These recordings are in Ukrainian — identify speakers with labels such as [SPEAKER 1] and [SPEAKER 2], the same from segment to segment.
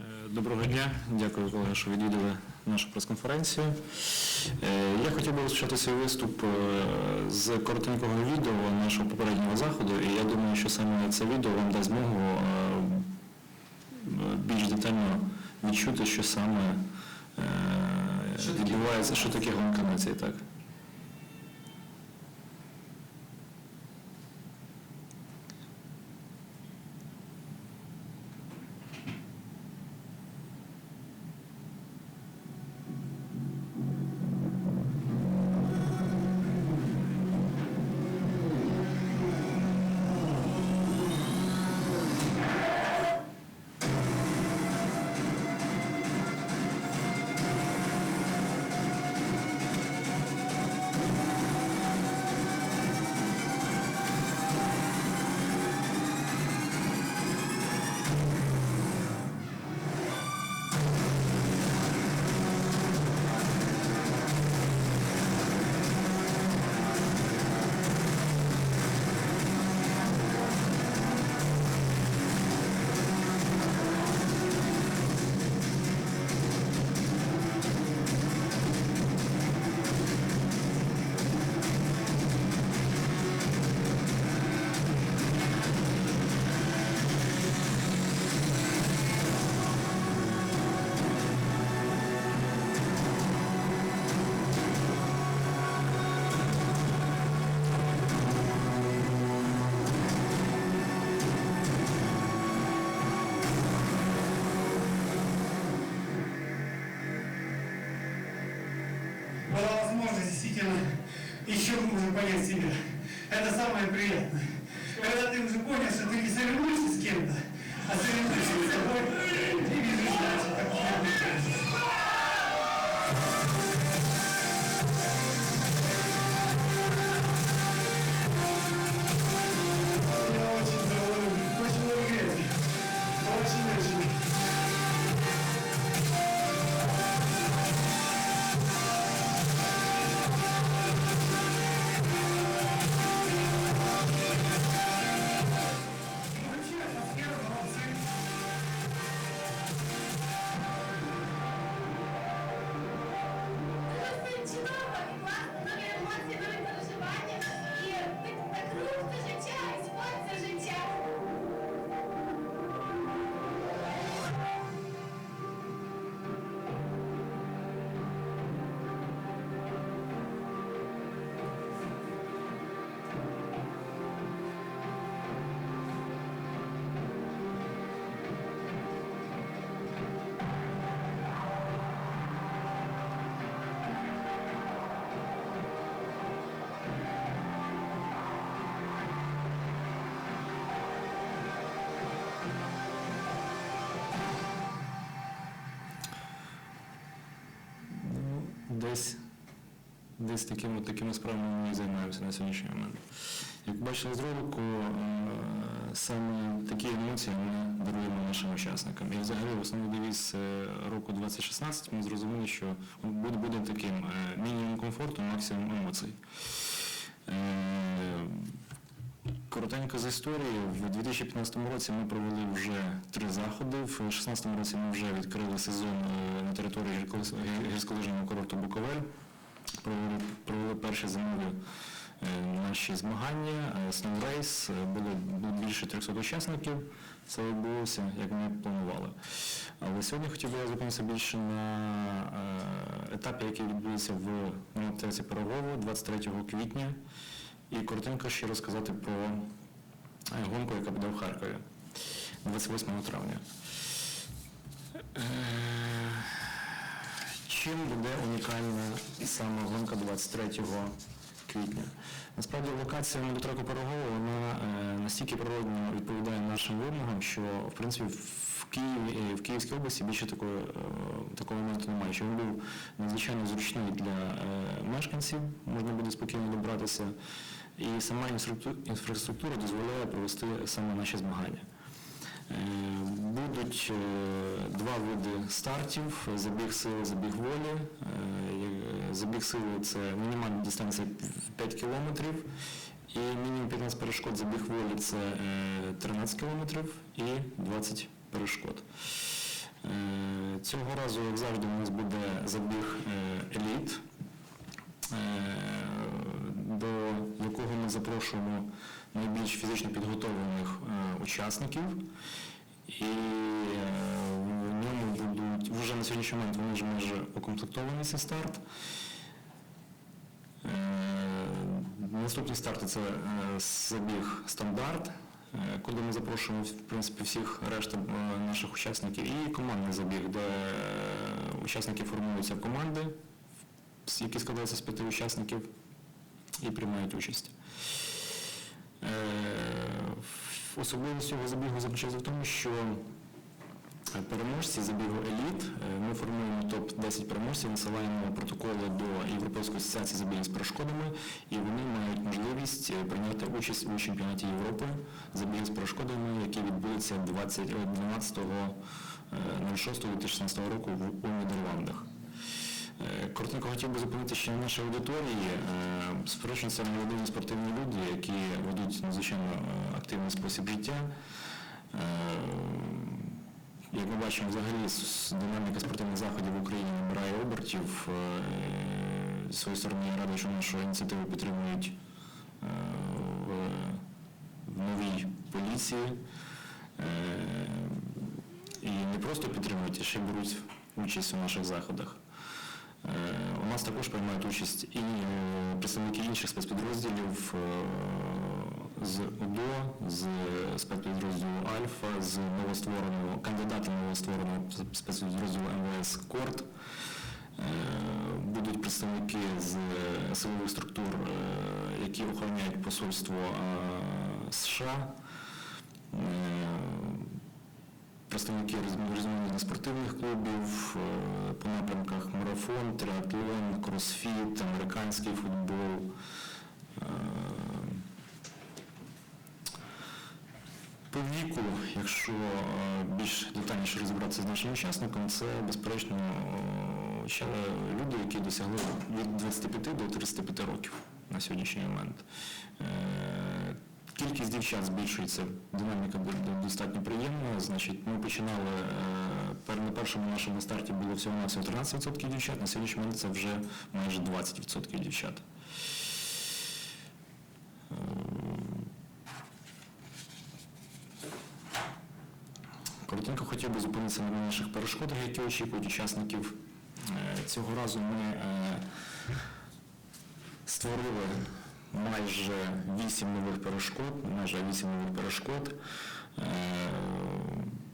[SPEAKER 1] Е, Доброго дня, дякую, колеги, що відвідали нашу прес-конференцію. Е, Я хотів би розпочати свій виступ е, з коротенького відео нашого попереднього заходу, і я думаю, що саме це відео вам дасть змогу більш детально відчути, що саме відбувається, що таке гонка націй, так.
[SPEAKER 2] Была возможность действительно еще глубже понять себя. Это самое приятное. Когда ты уже понял, что ты не соревнуешься с кем-то, а соревнуешься с собой, ты видишь дальше, как
[SPEAKER 1] десь, десь такими, такими справами ми займаємося на сьогоднішній момент. Як бачили з ролику, е, саме такі емоції ми даруємо нашим учасникам. І взагалі основний девіз е, року 2016 ми зрозуміли, що буде таким е, мінімум комфорту, максимум емоцій. Коротенько з історії. В 2015 році ми провели вже три заходи. В 2016 році ми вже відкрили сезон е, на території гірськолижного курорту Буковель. Провели, провели перші зимові е, наші змагання. Е. Е, Було, більше 300 учасників. Це відбулося, як ми планували. Але сьогодні хотів би я зупинитися більше на етапі, який відбудеться в аптеці Пирогово 23 квітня. І коротенько ще розказати про е, гонку, яка буде в Харкові 28 травня. Е, Чим буде унікальна саме гонка 23 квітня? Насправді локація мототреку Пирогова вона е, настільки природно відповідає нашим вимогам, що в принципі в Києві, в Київській області більше такої, е, такого моменту немає. Що він був надзвичайно зручний для е, мешканців, можна буде спокійно добратися. І сама інфраструктура дозволяє провести саме наші змагання. Е, Будуть е, два види стартів: забіг сили, забіг волі. Е, Забіг сили це мінімальна дистанція 5 кілометрів, і мінімум 15 перешкод забіг волі це е, 13 кілометрів і 20 перешкод. Е, Цього разу, як завжди, у нас буде забіг е, еліт, е, до якого ми запрошуємо найбільш фізично підготовлених учасників. І в ньому будуть вже на сьогоднішній момент вони вже майже укомплектований цей старт. Наступні старти це забіг стандарт, е, куди ми запрошуємо в принципі всіх решта е, наших учасників, і командний забіг, де е, учасники формуються в команди, які складаються з п'яти учасників і приймають участь. Особливість цього забігу заключається в тому, що переможці забігу еліт. Е, Ми формуємо топ-10 переможців, насилаємо протоколи до Європейської асоціації забігів з перешкодами, і вони мають можливість е, прийняти участь у чемпіонаті Європи забігів з перешкодами, який відбудеться 20, е, 12.06.2016 року у Нідерландах. Е, Коротенько хотів би зупинити ще на нашій аудиторії. Е, Сперечно це молоді спортивні люди, які ведуть надзвичайно е, активний спосіб життя. Як ми бачимо, взагалі динаміка спортивних заходів в Україні набирає обертів. Е, З своєї сторони я радий, що нашу ініціативу підтримують е, в, новій поліції. Е, І не просто підтримують, а ще беруть участь у наших заходах. У нас також приймають участь і представники інших спецпідрозділів з УДО, з спецпідрозділу Альфа, з новоствореного кандидата новоствореного спецпідрозділу МВС Корт. Е, Будуть представники з силових структур, е, які охороняють посольство е, США. Представники різноманітних спортивних клубів по напрямках марафон, триатлон, кросфіт, американський футбол. По віку, якщо е, більш детальніше розібратися з нашим учасником, це безперечно е, ще люди, які досягли від 25 до 35 років на сьогоднішній момент. Е, Кількість дівчат збільшується, динаміка до- до- достатньо приємна. Значить, ми починали на першому нашому старті було всього на 13% дівчат, на сьогоднішній момент це вже майже 20% дівчат. Е, Коротенько на наших перешкодах, які очікують учасників. Е, Цього разу ми е, створили майже вісім нових перешкод, майже вісім нових перешкод. Е,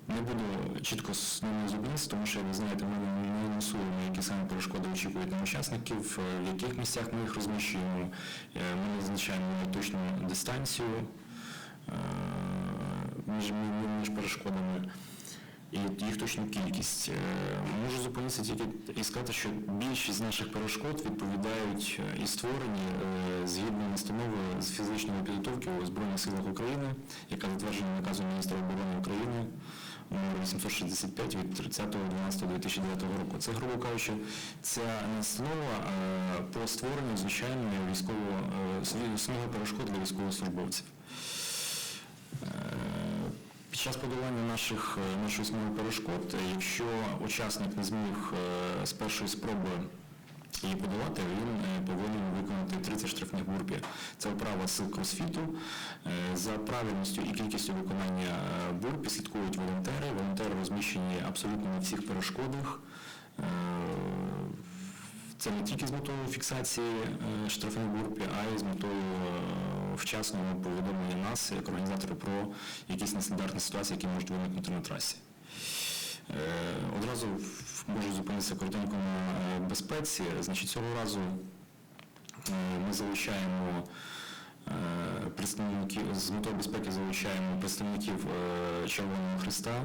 [SPEAKER 1] Не буду чітко з ними зупинитися, тому що, як ви знаєте, ми не анонсуємо, які саме перешкоди очікують на учасників, в яких місцях ми їх розміщуємо. Ми визначаємо точну дистанцію між перешкодами і їх точну кількість. Е, Можу зупинитися тільки і сказати, що більшість з наших перешкод відповідають е, і створені е, згідно настанови з фізичної підготовки у Збройних силах України, яка затверджена наказом міністра оборони України номер 865 від 30.12.2009 року. Це, грубо кажучи, ця настанова по створенню звичайної військового перешкод для військовослужбовців. Під час подолання наших, е, нашої смуги перешкод, е, якщо учасник не зміг е, з першої спроби її подолати, він повинен виконати 30 штрафних бурпів. Це вправа з кросфіту. За правильністю і кількістю виконання бурпів слідкують волонтери. Волонтери розміщені абсолютно на всіх перешкодах. Це не тільки з метою фіксації е, штрафних бурпі, а й з метою е, вчасного повідомлення нас, як організаторів, про якісь нестандартні ситуації, які можуть виникнути на трасі. Е, Одразу можу зупинитися коротенько на безпеці. Значить, цього разу ми залучаємо представників з метою безпеки залучаємо представників е, Червоного Христа,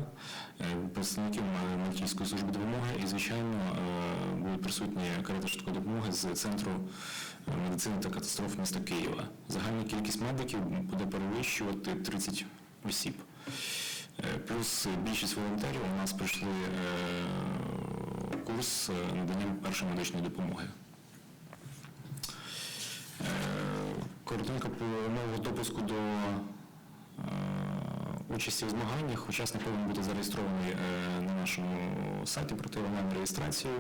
[SPEAKER 1] е, представників Ма- Мальтійської служби допомоги і, звичайно, е, будуть присутні карети швидкої допомоги з центру е, медицини та катастроф міста Києва. Загальна кількість медиків буде перевищувати 30 осіб. Е, Плюс більшість волонтерів у нас пройшли е, курс е, надання першої медичної допомоги. Е, Коротенько по умовах допуску до е, участі у змаганнях учасник повинен бути зареєстрований е, на нашому сайті пройти онлайн реєстрацію,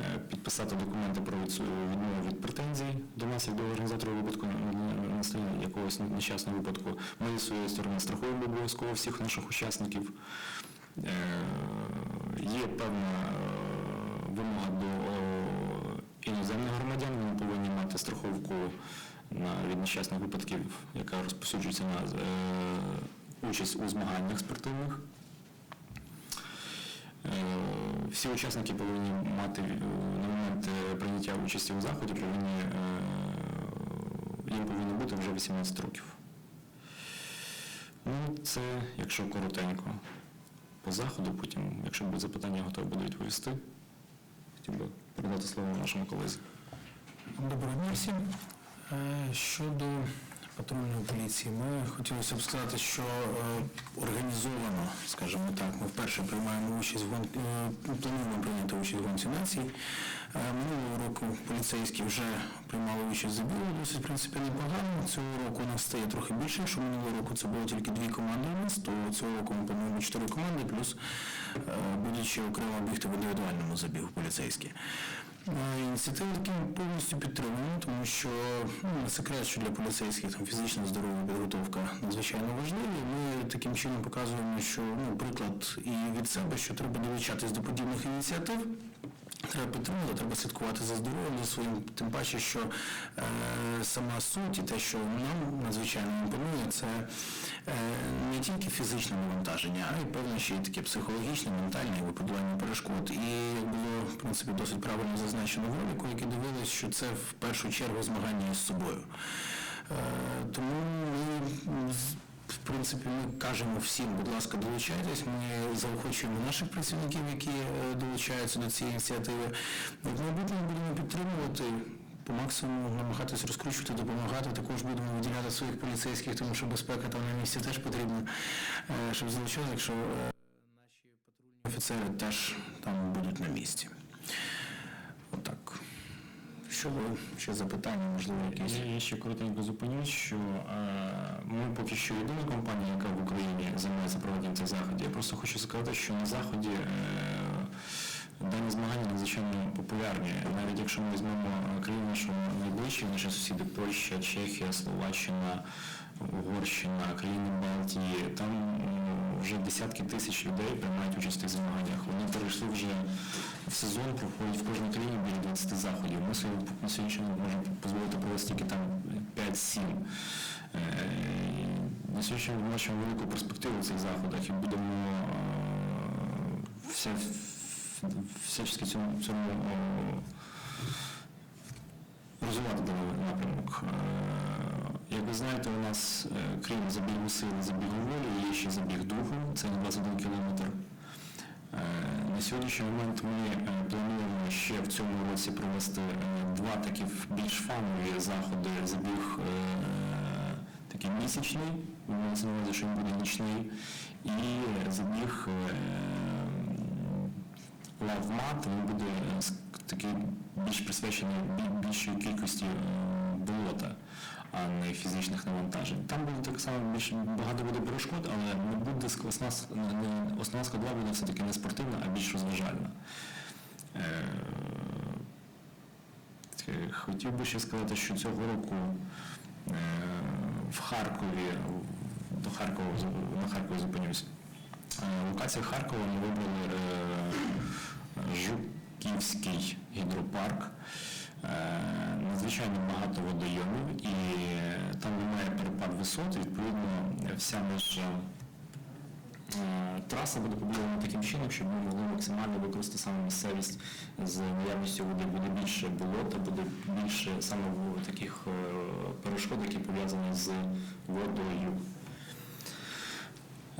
[SPEAKER 1] е, підписати документи про відмову від претензій до нас, як до організатора випадку на- наслідування якогось нещасного випадку. Ми зі своєї сторони страхуємо обов'язково всіх наших учасників. Є певна вимога до іноземних громадян, вони повинні мати страховку від нещасних випадків, яка розповсюджується на е, участь у змаганнях спортивних. Е, Всі учасники повинні мати е, на момент прийняття участі у заході, повинні, їм повинно бути вже 18 років. Ну, це якщо коротенько по заходу, потім, якщо будуть запитання, я готовий буду відповісти. Хотів би передати слово нашому колезі.
[SPEAKER 3] Доброго дня всім. Е, Щодо патрульної поліції, ми хотілося б сказати, що е, організовано, скажімо так, ми вперше приймаємо участь в гон... е, плануємо прийняти участь в гонці націй. Е, Минулого року поліцейські вже приймали участь за біло, досить в принципі непогано. Цього року у нас стає трохи більше. Якщо минулого року це було тільки дві команди у нас, то цього року ми плануємо чотири команди, плюс будуть ще окремо бігти в індивідуальному забігу поліцейські. Е, Ініціативу повністю підтримуємо, тому що ну, секрет, що для поліцейських там фізична здорова підготовка надзвичайно важлива. Ми таким чином показуємо, що ну, приклад і від себе, що треба долучатись до подібних ініціатив. Треба підтримувати, треба слідкувати за здоров'ям своїм, тим паче, що е, сама суть і те, що нам надзвичайно імпонує, це е, не тільки фізичне навантаження, а й певне ще й таке психологічне, ментальне випадування перешкод. І було в принципі досить правильно зазначено в ролику, які дивились, що це в першу чергу змагання із собою. Е, тому ми в принципі, ми кажемо всім, будь ласка, долучайтесь. Ми заохочуємо наших працівників, які е, долучаються до цієї ініціативи. В майбутньому будемо підтримувати. По максимуму намагатись розкручувати, допомагати. Також будемо виділяти своїх поліцейських, тому що безпека там на місці теж потрібна, е, щоб залучати, якщо е, наші патрульні офіцери теж там будуть на місці. Отак. Що ви ще запитання, можливо, якісь?
[SPEAKER 1] Я, ще коротенько зупинюсь, що е, ми поки що єдина компанія, яка в Україні займається проведенням цих заходів. Я просто хочу сказати, що на заході е, дані змагання надзвичайно популярні. Навіть якщо ми візьмемо е, країни, що найближчі, наші сусіди Польща, Чехія, Словаччина, Угорщина, країни Балтії, там вже десятки тисяч людей приймають участь в цих змаганнях. Вони перейшли вже в сезон, проходять в кожній країні біля 20 заходів. Ми собі на сьогоднішній можемо дозволити провести тільки там 5-7. Е, На сьогоднішній день ми бачимо велику перспективу в цих заходах і будемо е, вся, всячески цьому, цьому е, розвивати даний напрямок. Е, Як ви знаєте, у нас, крім забігу сили, забігу волі, є ще забіг духу, це на 21 кілометр. На сьогоднішній момент ми е, плануємо ще в цьому році провести е, два такі більш фанові заходи. Забіг е, такий місячний, маєте на увазі, що він буде нічний, і забіг лавмат, він буде такий більш присвячений бі- більшій кількості болота, а не фізичних навантажень. Там буде так само більш багато буде перешкод, але не буде основна, не- основна складова буде все-таки не спортивна, а більш розважальна. Е, Хотів би ще сказати, що цього року е, в Харкові, до Харкова, на Харкові зупинюсь. Е, Локація Харкова ми вибрали Жуківський гідропарк. Е, Надзвичайно багато водойомів і там немає перепад висот, відповідно, вся наша е, траса буде побудована таким чином, щоб ми могли максимально використати саме місцевість з наявністю води. Буде більше болота, буде більше саме таких е, перешкод, які пов'язані з водою.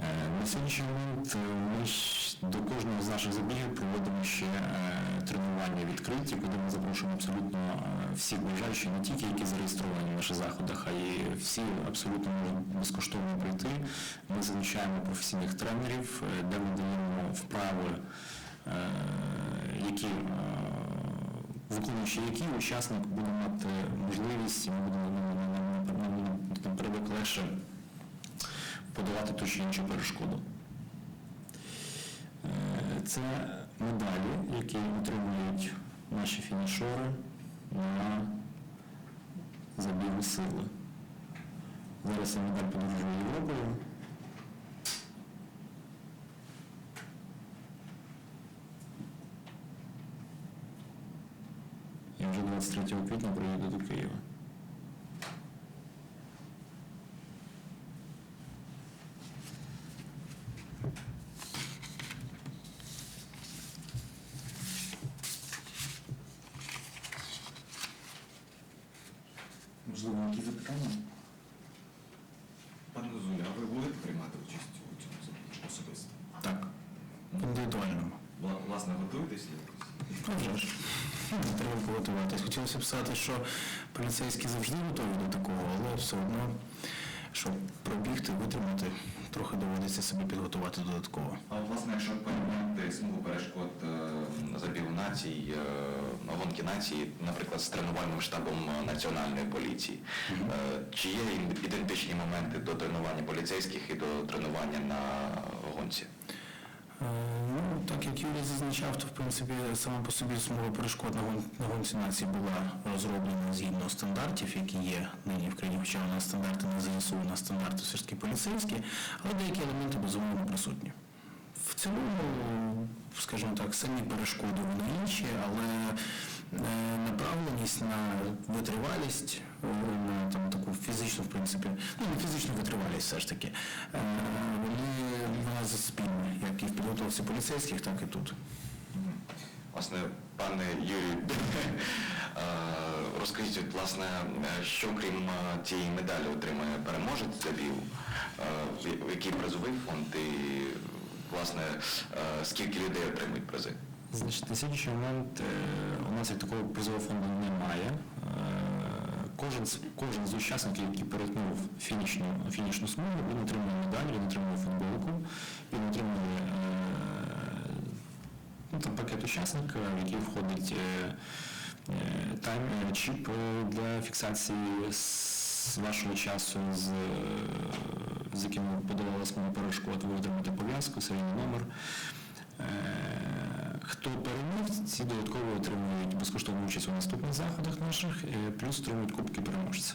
[SPEAKER 1] Е, На сьогоднішній момент е, ми до кожного з наших забігів проводимо ще е, тренування відкриті, куди ми запрошуємо абсолютно е, всіх бажаючих, не тільки які зареєстровані в наших заходах, а й всі абсолютно можуть безкоштовно прийти. Ми залучаємо професійних тренерів, е, де ми даємо вправи, е, які е, виконуючи які учасник буде мати можливість, ми будемо нам- легше подолати ту чи іншу перешкоду. Е, Це медалі, які отримують наші фінішори на забігу сили. Зараз ця медаль подорожує Європою. І вже 23 квітня приїду до Києва.
[SPEAKER 4] Можливо, які запитання? Пане Зуля, а ви будете приймати участь у цьому забігу особисто?
[SPEAKER 3] Так, індивідуальному.
[SPEAKER 4] Вла- Власне, готуєтесь якось?
[SPEAKER 3] А вже ж. Ну, Треба підготуватись. Хотілося б сказати, що поліцейські завжди готові до такого, але все одно, щоб пробігти, витримати, трохи доводиться себе підготувати додатково.
[SPEAKER 4] А власне, якщо порівняти смугу перешкод е, забігу націй, е, гонки нації, наприклад, з тренувальним штабом національної поліції, е, чи є ідентичні моменти до тренування поліцейських і до тренування на гонці?
[SPEAKER 3] Е, Ну, так як Юрій зазначав, то в принципі сама по собі смуга перешкод на, гон, гонці нації була розроблена згідно стандартів, які є нині в країні, хоча нас стандарти не ЗСУ, на стандарти таки поліцейські, але деякі елементи безумовно присутні. В цілому, скажімо так, самі перешкоди вони інші, але направленість на витривалість, е, на там, таку фізичну, в принципі, ну не фізичну витривалість все ж таки, вони вона спільна, як і в підготовці поліцейських, так і тут.
[SPEAKER 4] Власне, пане Юрію, розкажіть, власне, що крім е, цієї медалі отримає переможець забігу, Е, в- в який призовий фонд і, власне, скільки людей отримують призи?
[SPEAKER 1] Значить, на сьогоднішній момент е, у нас як такого призового фонду немає. Е, Кожен, кожен з учасників, який перетнув фінішну, фінішну смугу, він отримує медаль, він отримує футболку, він отримує е, ну, там, пакет учасника, в який входить тайм чіп для фіксації з вашого часу, з, з яким ви подолали смугу перешкод, ви отримаєте пов'язку, серійний номер. Е, Хто перемог, ці додатково отримують безкоштовну участь у наступних заходах наших, е, плюс отримують кубки переможця.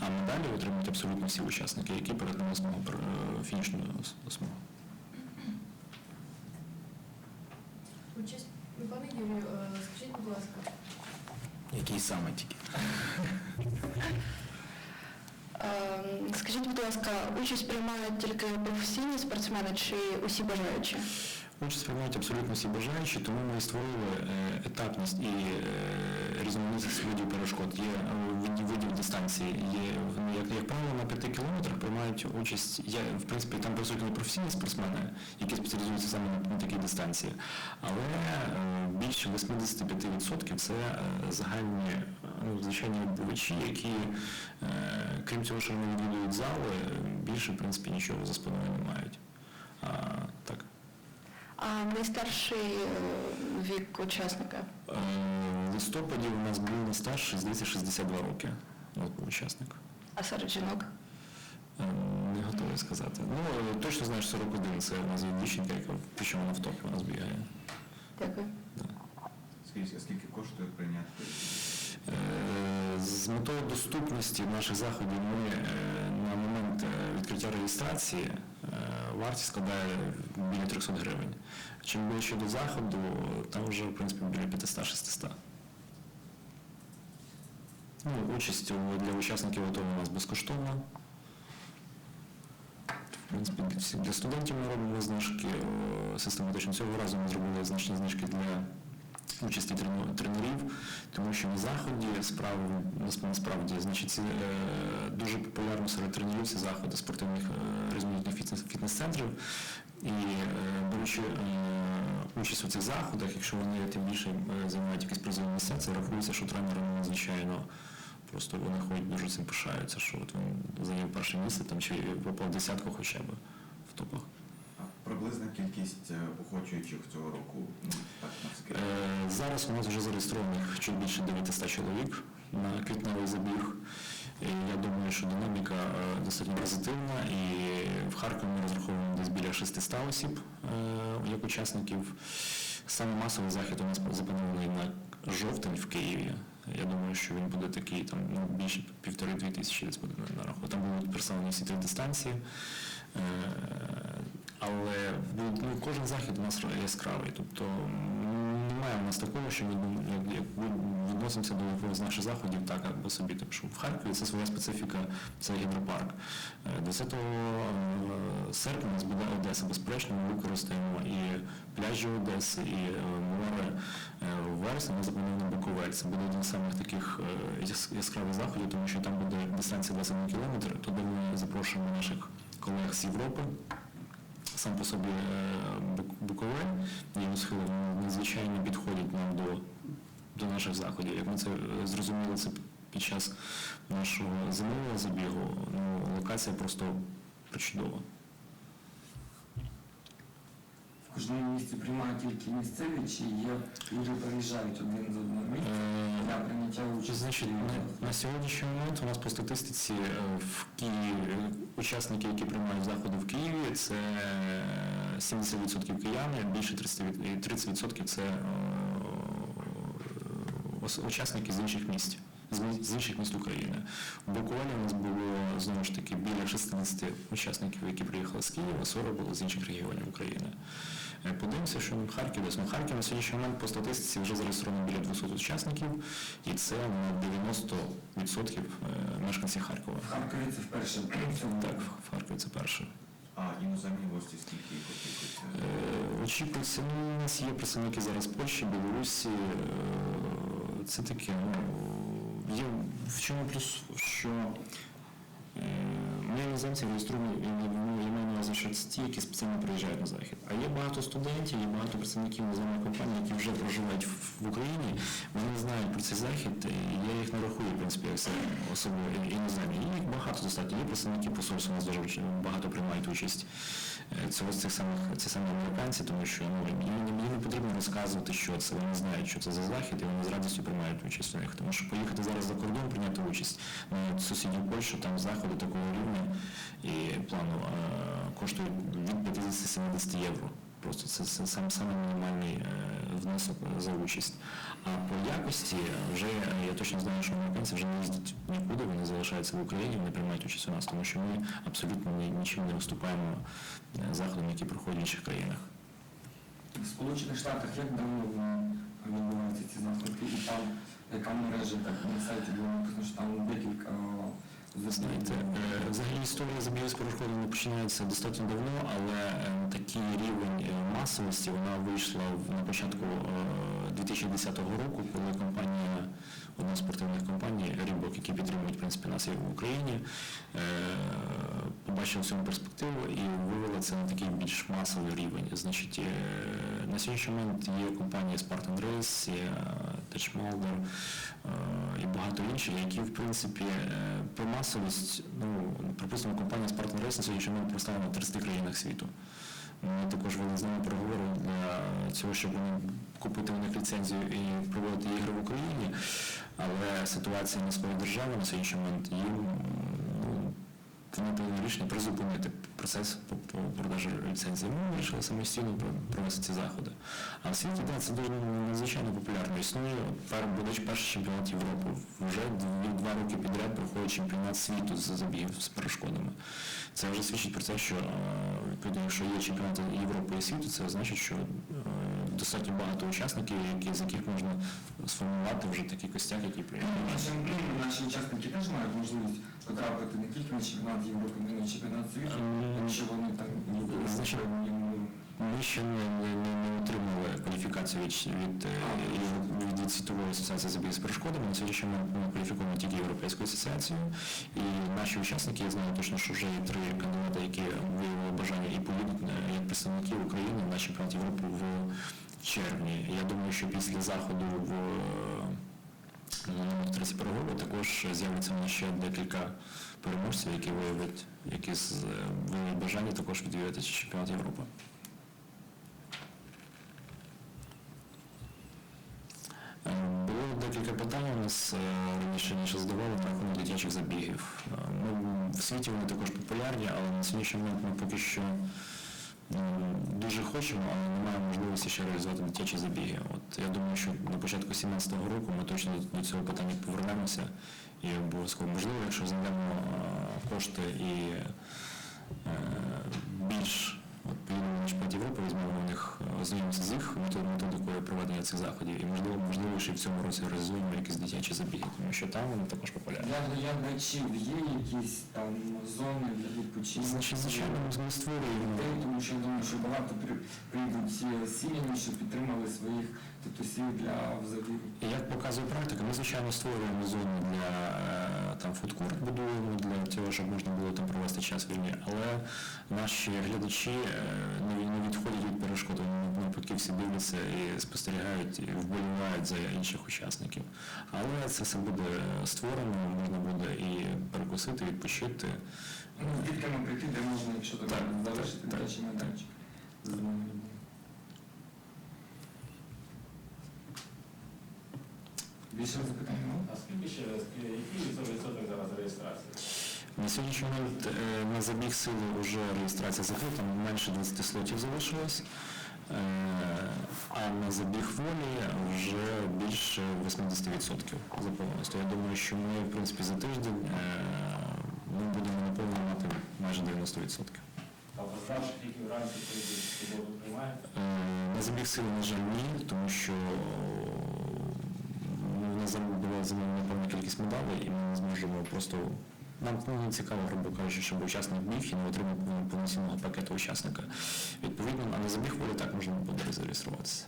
[SPEAKER 1] А медалі отримують абсолютно всі учасники, які перетнули е, фінішну смугу.
[SPEAKER 5] Участь, пане Юрію, е, скажіть, будь ласка,
[SPEAKER 3] Який саме тільки.
[SPEAKER 6] Ем, Скажіть, будь ласка, участь приймають тільки професійні спортсмени чи усі бажаючі?
[SPEAKER 1] Участь приймають абсолютно всі бажаючі, тому ми створили етапність і різноманітність видів перешкод. Є видів, дистанції. Є як, як правило на 5 кілометрах приймають участь. Є в принципі там присутні професійні спортсмени, які спеціалізуються саме на, такій дистанції. Але е, більше 85% це е, загальні ну, звичайні обувачі, які, е, крім цього, що вони відвідують зали, більше в принципі нічого за спиною не мають. А, так.
[SPEAKER 6] А найстарший е, вік учасника?
[SPEAKER 1] Е, В листопаді у нас був найстарший, здається, 62 роки. От учасник.
[SPEAKER 6] А серед жінок?
[SPEAKER 1] Е, Не готовий сказати. Ну, е, точно знаю, що 41 це у нас є дівчинка, яка причому вона в топі у нас бігає.
[SPEAKER 6] Дякую.
[SPEAKER 4] Скільки, скільки коштує прийняти?
[SPEAKER 1] Е, З метою доступності наших заходів ми е, на момент е, відкриття реєстрації е, вартість складає біля 300 гривень. Чим ближче до заходу, там вже в принципі біля 500-600. Ну, участь для учасників АТО у нас безкоштовна. В принципі, для студентів ми робимо знижки систематично. Цього разу ми зробили значні знижки для участі тренерів, тому що на заході справи насправді значить е, дуже популярно серед тренерів ці заходи спортивних е, різноманітних фітнес, фітнес-центрів. І е, беручи участь у цих заходах, якщо вони тим більше займають якісь призові місця, це рахується, що тренери ну, надзвичайно просто вони ходять дуже цим пишаються, що от він зайняв перше місце там чи попав десятку хоча б в топах.
[SPEAKER 4] Приблизна кількість е, охочуючих цього року, ну, так.
[SPEAKER 1] Е, Зараз у нас вже зареєстрованих чуть більше 900 чоловік на квітневий забіг. І я думаю, що динаміка е, достатньо позитивна, і в Харкові ми розраховуємо десь біля 600 осіб е, як учасників. Саме масовий захід у нас запланований на жовтень в Києві. Я думаю, що він буде такий там ну, більше півтори-дві тисячі десь буде на рахунок. Там будуть представлені всі три дистанції. Е, але ну, кожен захід у нас яскравий. Тобто немає у нас такого, що ми ну, як, відносимося до якогось наших заходів так, або собі. Так що в Харкові це своя специфіка, це гідропарк. Е, 10 е, серпня у нас буде Одеса. Безперечно, ми використаємо і пляжі Одеси, і е, море. Е, В вересні ми заплануємо Буковель. Це буде один з самих таких е, яскравих заходів, тому що там буде дистанція 21 кілометр. Туди ми запрошуємо наших колег з Європи. Сам по собі е, Буковель його схили надзвичайно підходять нам до, до наших заходів. Як ми це е, зрозуміли, це під час нашого зимового забігу, ну, локація просто причудова.
[SPEAKER 7] В кожному місці приймають тільки місцеві, чи є люди приїжджають один з одного місця
[SPEAKER 1] Е,
[SPEAKER 7] для прийняття участі?
[SPEAKER 1] Значить, на, на сьогоднішній момент у нас по статистиці е, в Києві е, учасники, які приймають заходи в Києві, це 70% кияни, більше 30%, від- і 30% це учасники з інших міст. з інших міст України. Буковелі у нас було знову ж таки біля 60 учасників, які приїхали з Києва, 40 було з інших регіонів України. Е, Подивимося, що в Харкові. Ну, Харків на сьогоднішній момент по статистиці вже зареєстровано біля 200 учасників, і це на 90% е, мешканців Харкова.
[SPEAKER 7] В Харкові це вперше в
[SPEAKER 1] Так, в Харкові це перше.
[SPEAKER 4] А іноземні гості скільки їх очікується?
[SPEAKER 1] Е, Очікується, ну, у нас є представники зараз Польщі, Білорусі. Це таке, ну, є в чому плюс, що ми іноземці реєструємо, і на увазі, що ті, які спеціально приїжджають на захід. А є багато студентів, є багато представників іноземних компаній, які вже проживають в, Україні, вони знають про цей захід, і я їх не рахую, в принципі, як це особи іноземні. І їх багато достатньо. Є представники посольства, у нас дуже багато приймають участь. Це ось цих самих ці самі американці, тому що ну їм не потрібно розказувати, що це. Вони знають, що це за захід, і вони з радістю приймають участь у них. Тому що поїхати зараз за кордон, прийняти участь на сусідню Польщу, там заходи такого рівня і плану е, коштують від 50-70 євро. Просто це, це сам саме мінімальний е, внесок за участь. А по якості вже е, я точно знаю, що американці вже не їздять нікуди, вони залишаються в Україні, вони приймають участь у нас, тому що ми абсолютно нічим не виступаємо е, заходом, які проходять в інших країнах.
[SPEAKER 7] В Сполучених Штатах як давно відбуваються ці заходи? І там яка мережа, так на сайті було написано, що там декілька
[SPEAKER 1] знаєте, взагалі історія з перешкодами починається достатньо давно, але такий рівень е, масовості вона вийшла на початку е, 2010 року, коли компанія, одна з спортивних компаній, Рібок, які підтримують в принципі нас і в Україні, е, побачила цьому перспективу і вивела це на такий більш масовий рівень. Значить, е, на сьогоднішній момент є компанія Spartan Race, є е, і багато інших, які в принципі е, про масовість, ну припустимо, компанія Spartan Race на сьогоднішній момент представлена в 30 країнах світу. Ми також вели з ними переговори для цього, щоб купити у них ліцензію і проводити ігри в Україні. Але ситуація на своїй державі на сьогоднішній момент їм ну, вони прийняли рішення призупинити процес по, продажу ліцензії. Ми вирішили самостійно про- провести ці заходи. А в світі да, це дуже надзвичайно популярно. Існує буде перший чемпіонат Європи. Вже два роки підряд проходить чемпіонат світу з забігів з перешкодами. Це вже свідчить про те, що е, відповідно, якщо є чемпіонати Європи і світу, це значить, що е, достатньо багато учасників, які, з яких можна сформувати вже такий костяк, прийняв.
[SPEAKER 7] Наші, ну, наші учасники теж мають можливість потрапити не тільки на чемпіонат Європи, на чемпіонат світу, якщо вони там їм
[SPEAKER 1] Ми ще не, не, не, не отримали кваліфікацію від, від, е, від, від світової асоціації забігів з перешкодами. На сьогоднішній момент ми кваліфікуємо тільки Європейську асоціацію. І наші учасники, я знаю точно, що вже є три кандидати, які виявили бажання і поїдуть е, як представники України на чемпіонат Європи в червні. Я думаю, що після заходу в е, на номер 30 переговори також з'явиться ще декілька переможців, які виявлять, які з- е, виявлять бажання також відвідати чемпіонат Європи. Е, Було декілька питань у нас е, раніше ніж задавали на рахунок дитячих забігів. Е, Ну, в світі вони також популярні, але на сьогоднішній момент ми поки що дуже хочемо, але немає можливості ще реалізувати дитячі забіги. От я думаю, що на початку 2017 року ми точно до- цього питання повернемося і обов'язково можливо, якщо знайдемо е, кошти і Європи, візьмемо у них, е, з їх методикою проведення цих заходів. І можливо, можливо, й в цьому році реалізуємо якісь дитячі забіги, тому що там вони також популярні.
[SPEAKER 7] Для глядачів є якісь там зони для відпочинку?
[SPEAKER 1] Звичайно, ми створюємо.
[SPEAKER 7] Дітей, тому що я думаю, що багато прийдуть е, сім'ями, що підтримали своїх татусів для забігу.
[SPEAKER 1] І як показує практика, ми звичайно створюємо зони для е, там фудкорт будуємо для того, щоб можна було там провести час вільні. Але наші глядачі е, не, вони навпаки всі дивляться і спостерігають і вболівають за інших учасників. Але це все буде створено, можна буде і перекусити, відпочити.
[SPEAKER 7] Ну, дітками прийти, де можна, якщо так,
[SPEAKER 1] Так,
[SPEAKER 7] залишити
[SPEAKER 1] так,
[SPEAKER 7] дитячий
[SPEAKER 1] так,
[SPEAKER 7] майданчик. Більше запитань немає?
[SPEAKER 8] А скільки ще раз, який відсоток зараз реєстрації?
[SPEAKER 1] На сьогоднішній момент е, на забіг сили вже реєстрація закрита, менше 20 слотів залишилось. Е, А на забіг волі вже більше 80% заповненості. Я думаю, що ми, в принципі, за тиждень е, ми будемо наповнювати майже 90%.
[SPEAKER 8] А поздравши тільки вранці приймає?
[SPEAKER 1] На забіг сили, на жаль, ні, тому що ну, на забіг була замовлена певна кількість медалей, і ми не зможемо просто. Нам ну, не цікаво, грубо кажучи, щоб учасник біг і не отримав повноцінного пакету учасника. Відповідно, а на забіг волі так можна буде зареєструватися.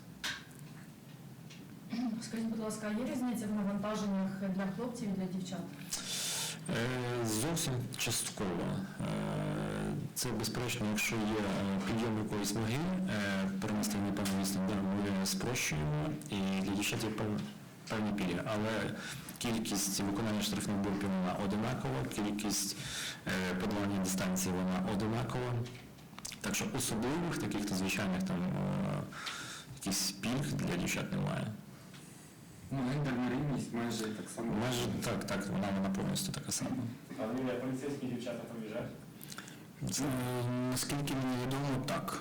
[SPEAKER 5] Скажіть, будь ласка, а є різниця в навантаженнях для хлопців і для дівчат?
[SPEAKER 1] Е, Зовсім частково. Е, Це безперечно, якщо є е, підйом якоїсь ноги, е, перенести відстань, ми спрощуємо, і для дівчат є певні пільги, але кількість виконання штрафних блоків вона одинакова, кількість е, подолання дистанції вона одинакова. Так що особливих таких то звичайних там е, якихось пільг для дівчат немає.
[SPEAKER 7] Ну, гендерна рівність майже так само.
[SPEAKER 1] Майже так, так, вона, вона повністю така сама.
[SPEAKER 8] А як поліцейські дівчата побіжать?
[SPEAKER 3] Е, Наскільки мені відомо, так.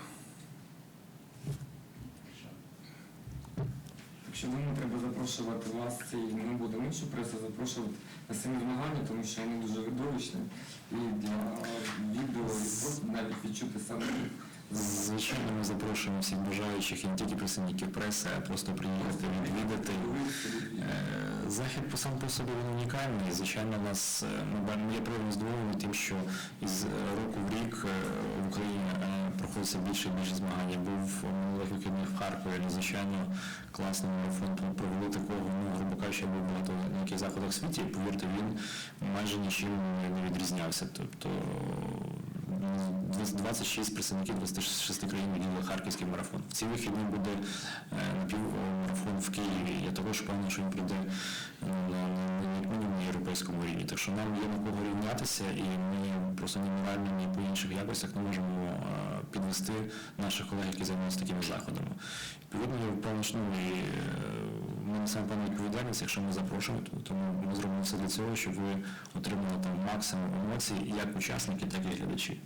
[SPEAKER 7] Якщо думаю, треба запрошувати вас, це і ми будемо іншу пресу запрошувати на самі змагання, тому що вони дуже видовищні. І для відео, і просто навіть відчути саме.
[SPEAKER 1] Звичайно, ми запрошуємо всіх бажаючих і не тільки представників преси, а просто приїхати, відвідати. Захід по сам по собі він унікальний. Звичайно, нас ба- я приємно здивований тим, що із е, року в рік е, в Україні проходиться більше і більше змагань. Я був минулих вихідних в Харкові, надзвичайно класний марафон провели такого, ну, грубо кажучи, я був багато на яких заходах світі, і повірте, він майже нічим не- відрізнявся. Тобто 26 представників 26 країн відвідали харківський марафон. В ці вихідні буде напівмарафон в Києві. Я також певний, що він прийде як мінімум на європейському рівні. Так що нам є на кого рівнятися, і ми просто ні морально, ні по інших якостях не можемо е, підвести наших колег, які займаються такими заходами. Відповідно, я впевнений, що ми несемо певну відповідальність, якщо ми запрошуємо, то- тому ми зробимо все для цього, щоб ви отримали там максимум емоцій як учасники, так і глядачі.